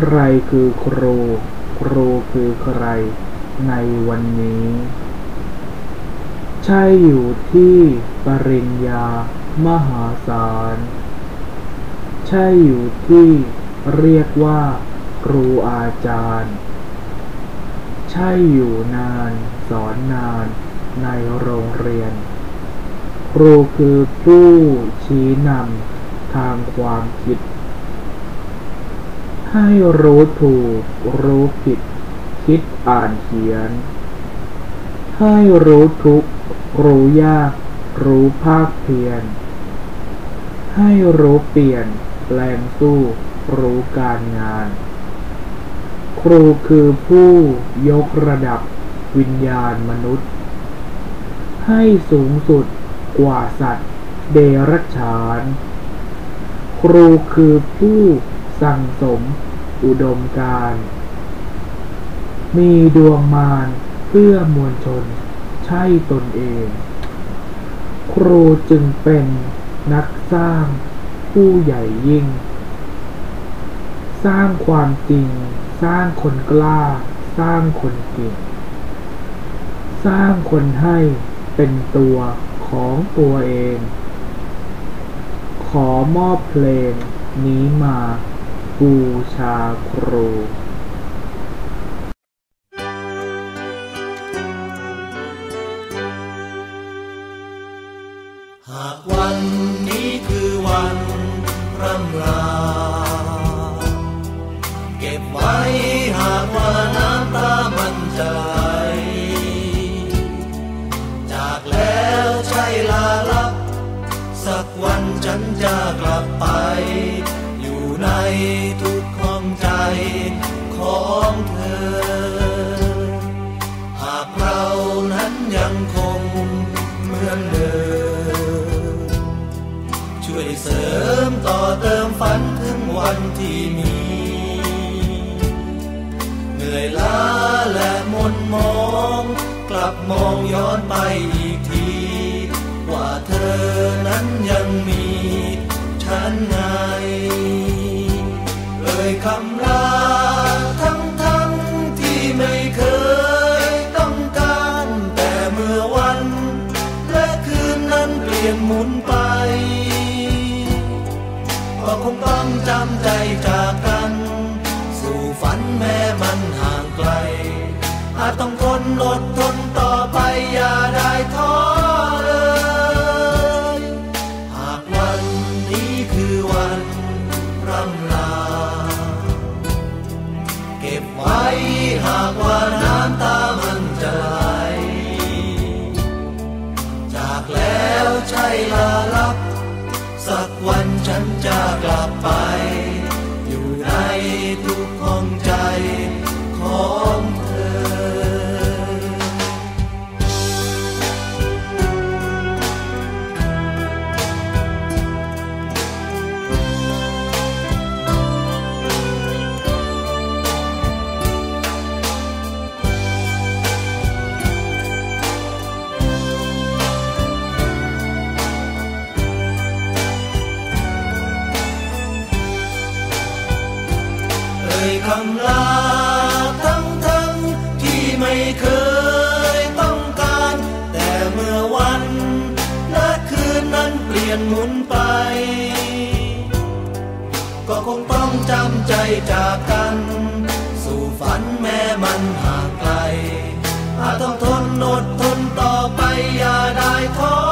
ใครคือครู ครูคือใคร ในวันนี้ ใช่อยู่ที่ปริญญามหาศาล ใช่อยู่ที่เรียกว่า ครูอาจารย์ ใช่อยู่นานสอนนานในโรงเรียน ครูคือผู้ชี้นำทางความคิด ให้รู้ถูก รู้ผิด คิดอ่านเขียน ให้รู้ทุก รู้ยาก รู้ภาคเพียรให้รู้เปลี่ยน แปลงสู้ รู้การงาน ครูคือผู้ยกระดับวิญญาณมนุษย์ ให้สูงสุดกว่าสัตว์ เดรัจฉาน ครูคือผู้ สั่งสม อุดมการ มีดวงมารเพื่อมวลชน ใช่ตนเอง ครูจึงเป็นนักสร้างผู้ใหญ่ยิ่ง สร้างความจริง สร้างคนกล้า สร้างคนเก่ง สร้างคนให้เป็นตัวของตัวเอง ขอมอบเพลงนี้มา บูชาครูหากวันนี้คือวันร่ำลาันที่มีเหนื่อยล้าและหมนมอง กลับมองย้อนไปอีกที ว่าเธอนั้นยังมีฉันไงเลยคำลาทั้งทั้งที่ไม่เคยต้องการ แต่เมื่อวัน และคืนนั้นเปลี่ยนหมุนไป งต้องจำใจจากกัน สู่ฝันแม้มันห่างไกลอาจต้อง หมุนไป ก็คงต้องจำใจจากกัน สู่ฝันแม้มันห่างไกลอาจต้องทนอดทนต่อไปอย่าได้ท้อ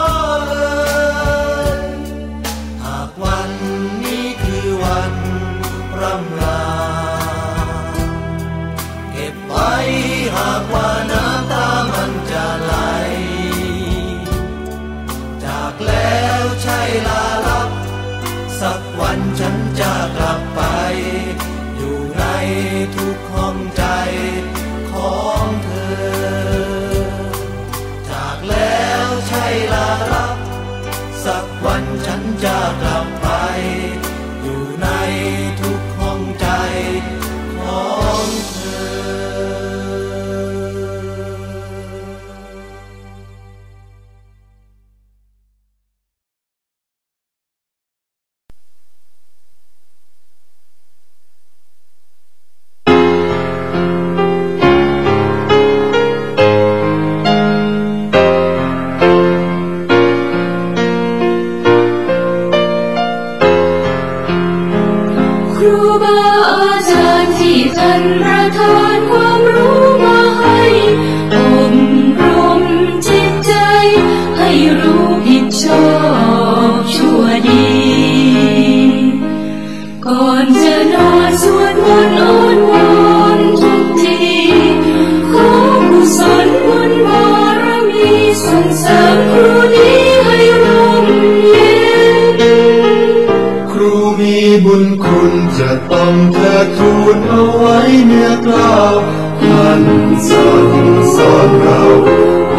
จะต้องเทิดทูนเอาไว้เนื้อกล่าวท่านสั่งสอนเรา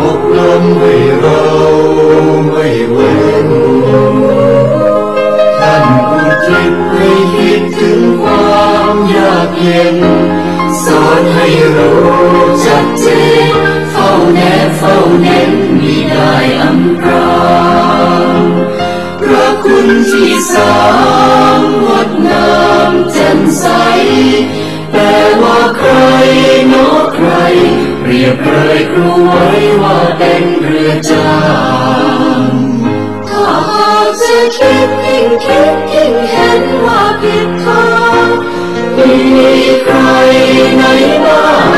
อบรมให้เราไม่เว้นท่านอุทิศให้คิดถึงความยากเย็น สอนให้รู้จักเจนเฝ้าแนบเฝ้าเน้นมีได้อำพรางพระคุณที่สามงดงาม มใส แต่ว่าใครโนใคร เปรียบเลยครูไว้ว่าเป็นเรือจางถ้าหากจะคิดยิ่งคิดยิ่งเห็นว่าผิดทางมีใครไหนบ้าง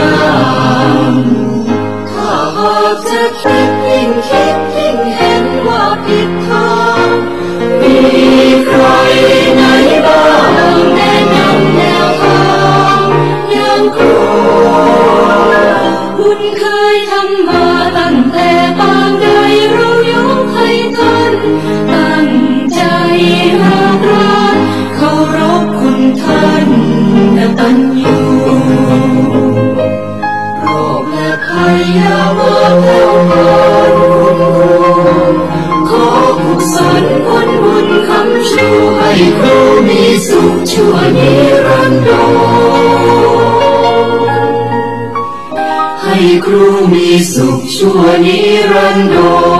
รื สุขชั่วนิรันดร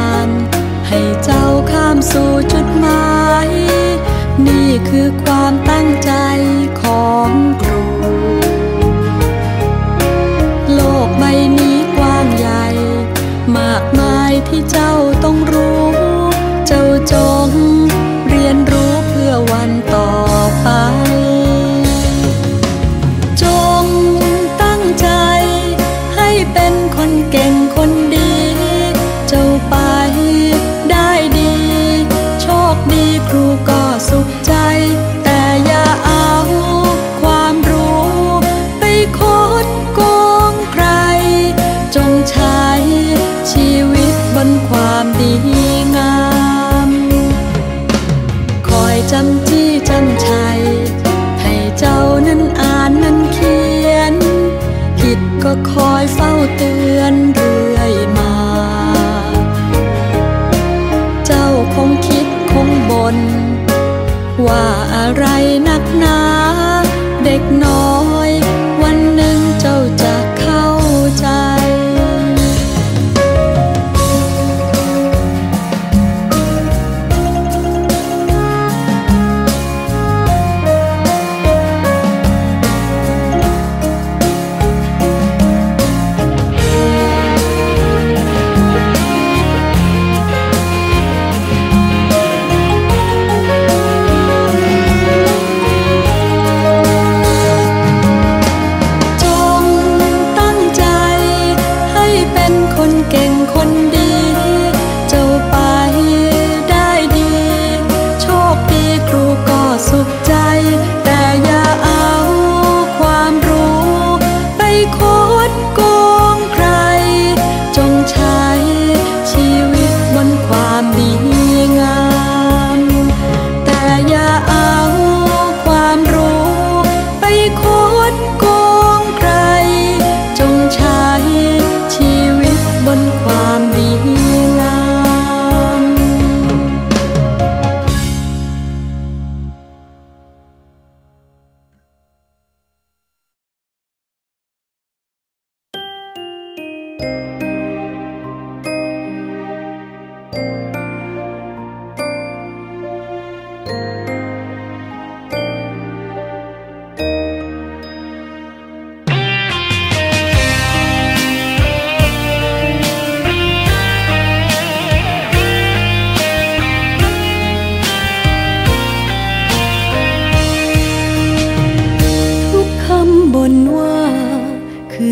ให้เจ้าข้ามสู่จุดหมาย นี่คือความตั้งใจของครู โลกใบนี้กว้างใหญ่ มากมายที่เจ้าต้องรู้ เจ้าจง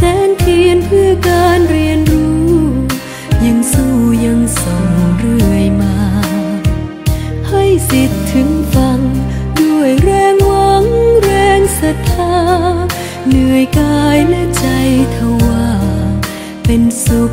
แสนเทียนเพื่อการเรียนรู้ ยังสู้ยังส่งเรื่อยมา ให้สิทธิ์ถึงฟัง ด้วยแรงหวังแรงศรัทธา เหนื่อยกายและใจทว่า เป็นสุข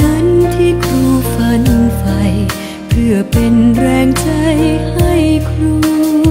แรงใจให้ครู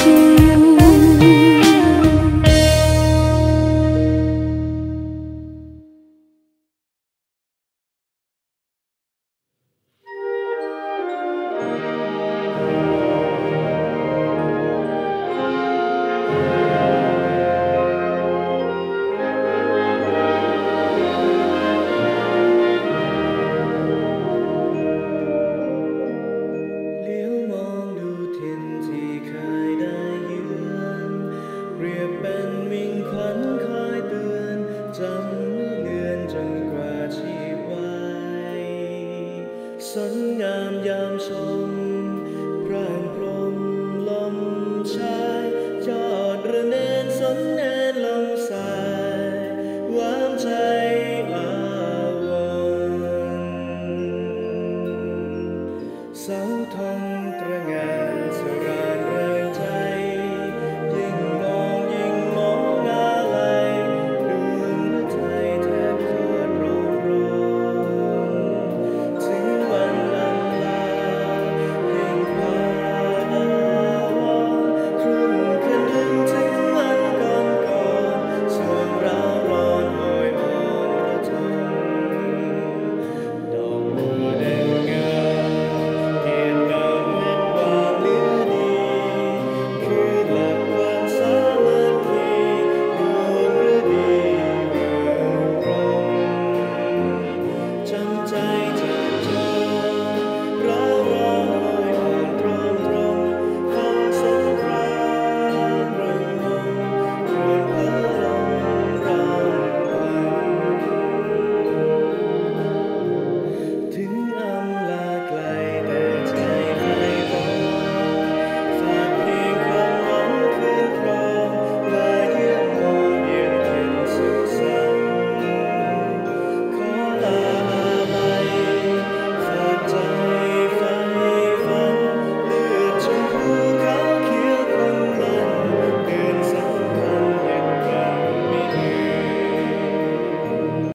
ณ สนงามยามชมพระพรมลมชา